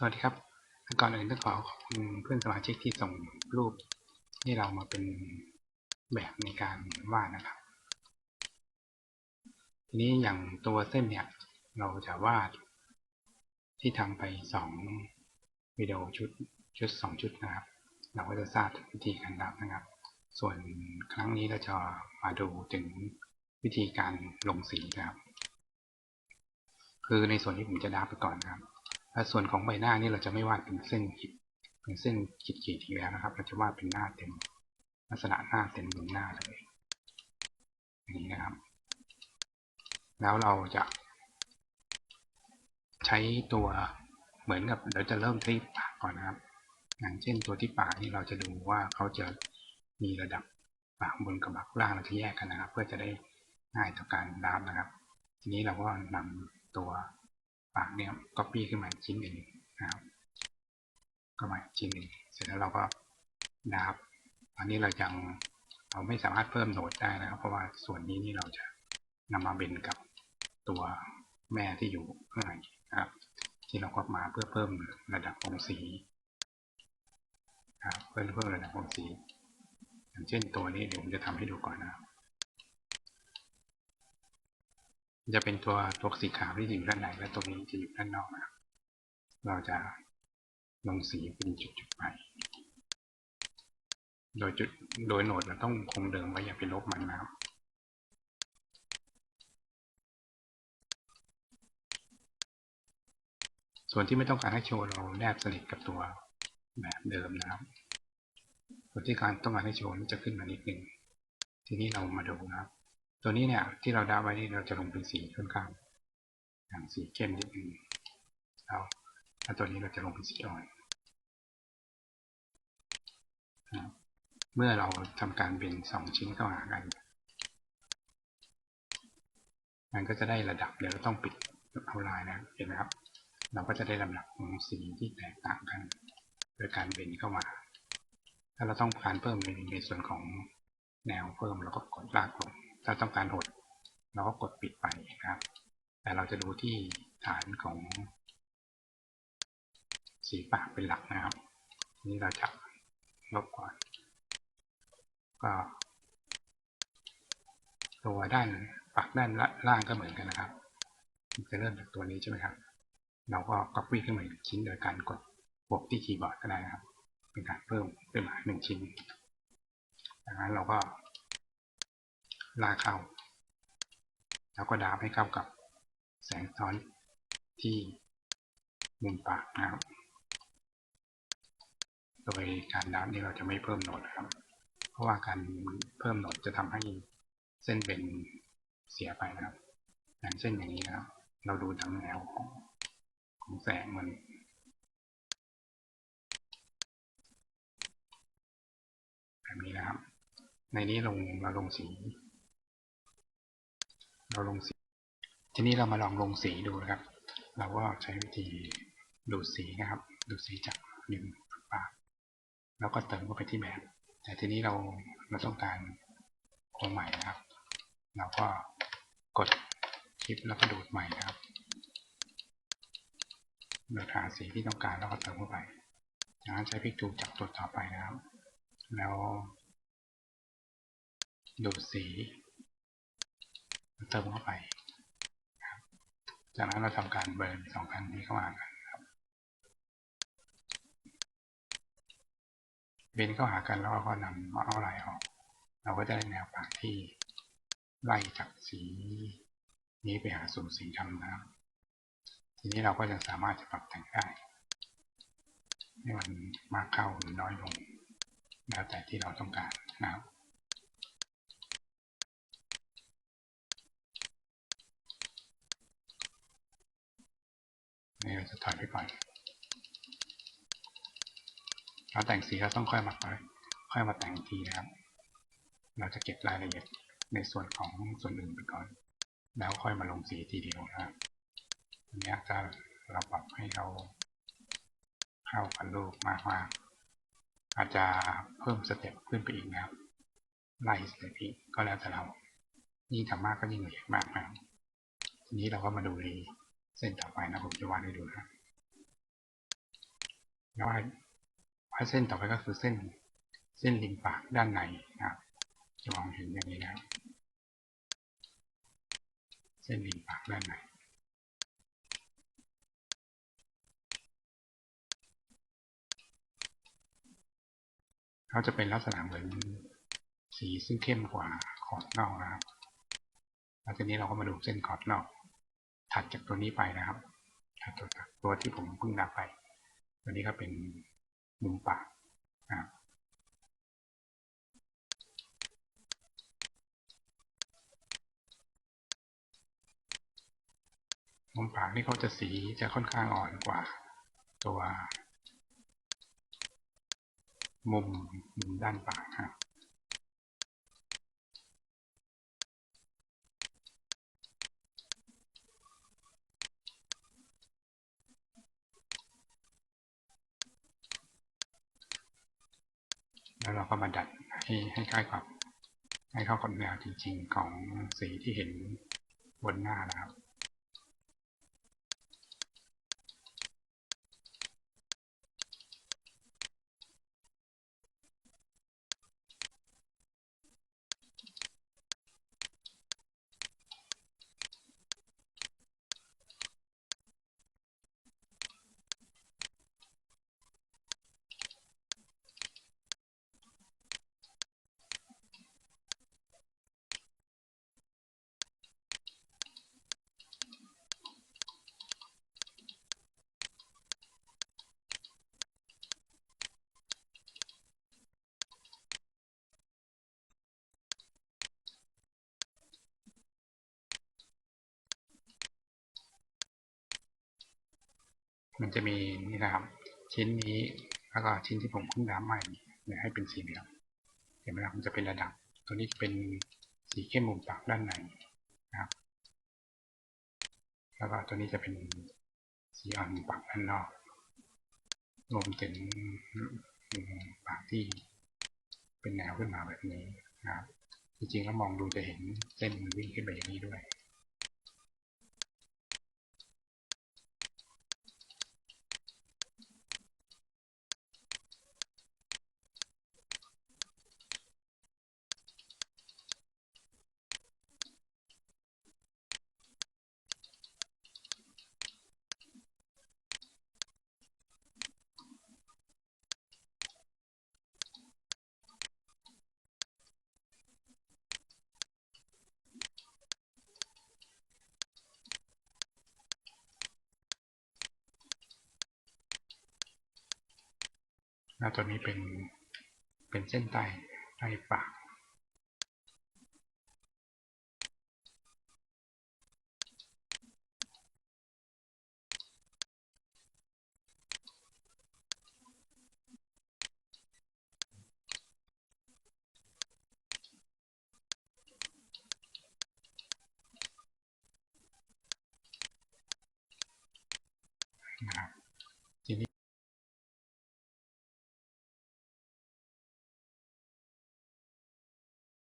สวัสดีครับ ก่อนอื่นต้องขอขอบคุณเพื่อนสมาชิกที่ส่งรูปให้เรามาเป็นแบบในการวาดนะครับ ทีนี้อย่างตัวเส้นเนี่ย เราจะวาดที่ทำไปสองวิดีโอชุดชุดสองชุดนะครับ เราก็จะทราบวิธีการดับนะครับ ส่วนครั้งนี้เราจะมาดูถึงวิธีการลงสีนะครับ คือในส่วนที่ผมจะดับไปก่อนครับ ส่วนของใบหน้านี่เราจะไม่วาดเป็นเส้นขีดเป็นเส้นขีดขีดอีกแล้วนะครับ เราจะวาดเป็นหน้าเต็ม ลักษณะหน้าเต็มบนหน้าเลยอย่างนี้นะครับ แล้วเราจะใช้ตัวเหมือนกับเราจะเริ่มที่ปากก่อนนะครับ อย่างเช่นตัวที่ปากนี่เราจะดูว่าเขาจะมีระดับปากบนกับปากล่างเราจะแยกกันนะครับ เพื่อจะได้ง่ายต่อการดับนะครับ ทีนี้เราก็นำตัว ปากเนี่ยก็ปี้ขึ้นมาชิ้นหนึ่งนะครับก็มาชิ้นหนึ่งเสร็จแล้วเราก็ดับตอนนี้เรายังเราไม่สามารถเพิ่มโหนดได้นะครับ เพราะว่าส่วนนี้นี่เราจะนำมาเบนกับตัวแม่ที่อยู่ข้างในนะครับ ที่เราก็มาเพื่อเพิ่มระดับองสีนะครับเพื่อเพิ่มระดับองสีอย่างเช่นตัวนี้เดี๋ยวผมจะทำให้ดูก่อนนะครับ จะเป็นตัวตัวสีขาวที่อยู่ด้านในและตัวนี้จะอยู่ด้านนอกนะเราจะลงสีเป็นจุดๆไป โดยจุดโดยโหนดเราต้องคงเดิมไว้อย่าไปลบมันนะครับส่วนที่ไม่ต้องการให้โชว์เราแนบสนิทกับตัวแบบเดิมนะครับ ส่วนที่การต้องการให้โชว์นี่จะขึ้นมานิดนึง ทีนี้เรามาดูนะครับ ตัวนี้เนี่ยที่เราดาไว้นี่เราจะลงเป็นสีค่อนข้างอย่างสีเข้มนิดนึงแล้วแล้วตัวนี้เราจะลงเป็นสีอ่อนเมื่อเราทำการเบนสองชิ้นเข้าหากัน มันก็จะได้ระดับเดี๋ยวเราต้องปิดเอาลายนะเห็นไหมครับ เราก็จะได้ลำดับของสีที่แตกต่างกัน โดยการเบนเข้ามา ถ้าเราต้องการเพิ่มในในส่วนของแนวเพิ่มเราก็กดลากลง ถ้าต้องการหด เราก็กดปิดไปนะครับ แต่เราจะดูที่ฐานของสีปากเป็นหลักนะครับ นี่เราจะลบก่อน ก็ตัวด้านปากด้านล่างก็เหมือนกันนะครับ จะเริ่มจากตัวนี้ใช่ไหมครับ เราก็ copy ขึ้นมาอีกชิ้นโดยการกดบวกที่คีย์บอร์ดก็ได้นะครับ เป็นการเพิ่มขึ้นมาหนึ่งชิ้นดังนั้นเราก็ ลากเข้า แล้วก็ดาบให้เข้ากับแสงท้อนที่มุมปากนะครับ โดยการดาบนี้เราจะไม่เพิ่มโหนดนะครับ เพราะว่าการเพิ่มโหนดจะทำให้เส้นเป็นเสียไปนะครับ อย่างเช่นอย่างนี้นะครับ เราดูทางแนวของของแสงมันแบบนี้นะครับ ในนี้ลงเราลงสี เราลงสี ทีนี้เรามาลองลงสีดูนะครับ เราก็ใช้วิธีดูดสีนะครับ ดูดสีจากริมปากแล้วก็เติมเข้าไปที่แบบ แต่ทีนี้เราเราต้องการโครงใหม่นะครับ เราก็กดคลิปแล้วก็ดูดใหม่นะครับโดยหาสีที่ต้องการแล้วก็เติมเข้าไปจากนั้นใช้พิกทูจับตัวต่อไปนะครับ แล้วดูดสี เติมเข้าไป จากนั้นเราทำการเบิร์นสองอันนี้เข้ามากันครับเบนเข้าหากันแล้วก็นำเอาลายออก เราก็จะได้แนวปากที่ไล่จากสีนี้ไปหาสู่สีดำนะครับทีนี้เราก็จะสามารถจะปรับแต่งได้ให้มันมากเข้าหรือน้อยลง แล้วแต่ที่เราต้องการนะครับ นี่เราจะถอยไปก่อนเราแต่งสีเราต้องค่อยมาค่อยมาแต่งทีนะครับ เราจะเก็บรายละเอียดในส่วนของส่วนอื่นไปก่อน แล้วค่อยมาลงสีทีเดียวนะครับอันนี้ถ้าเราปรับให้เขาเข้ากับรูปมากมาอาจจะเพิ่มสเต็ปขึ้นไปอีกนะครับไล่สเต็ปอีกก็แล้วแต่เรา ยิ่งทำมากก็ยิ่งละเอียดมากนะครับทีนี้เราก็มาดูใน เส้นต่อไปนะผมจะวาดให้ดูนะแล้วว่าว่าเส้นต่อไปก็คือเส้น เส้นริมปากด้านในนะครับจะมองเห็นอย่างนี้นะเส้นริมปากด้านในเขาจะเป็นลักษณะเหมือนสีซึ่งเข้มกว่าขอบนอกนะครับแล้วทีนี้เราก็มาดูเส้นขอบนอก ถัดจากตัวนี้ไปนะครับถัดตัวจากตัวที่ผมเพิ่งนับไป ตัวนี้ก็เป็นมุมปากนะครับมุมปากนี่เขาจะสีจะค่อนข้างอ่อนกว่า ตัว มุมมุมด้านปากครับ แล้วเราก็มาดัดให้ให้ใกล้กับให้เข้ากับแนวจริง ๆ ของสีที่เห็นบนหน้านะครับ มันจะมีนี่นะครับ ชิ้นนี้แล้วก็ชิ้นที่ผมเพิ่งดำใหม่เนี่ยให้เป็นสีเหลืองเห็นไหมครับมันจะเป็นระดับ ตัวนี้เป็นสีเข้มมุมปากด้านในนะครับ แล้วก็ตัวนี้จะเป็นสีอ่อนมุมปากด้านนอก รวมถึงปากที่เป็นแนวขึ้นมาแบบนี้นะครับ จริงๆแล้วมองดูจะเห็นเส้นมันวิ่งขึ้นไปอย่างนี้ด้วย แล้วตัวนี้เป็นเป็นเส้นใต้ใต้ปาก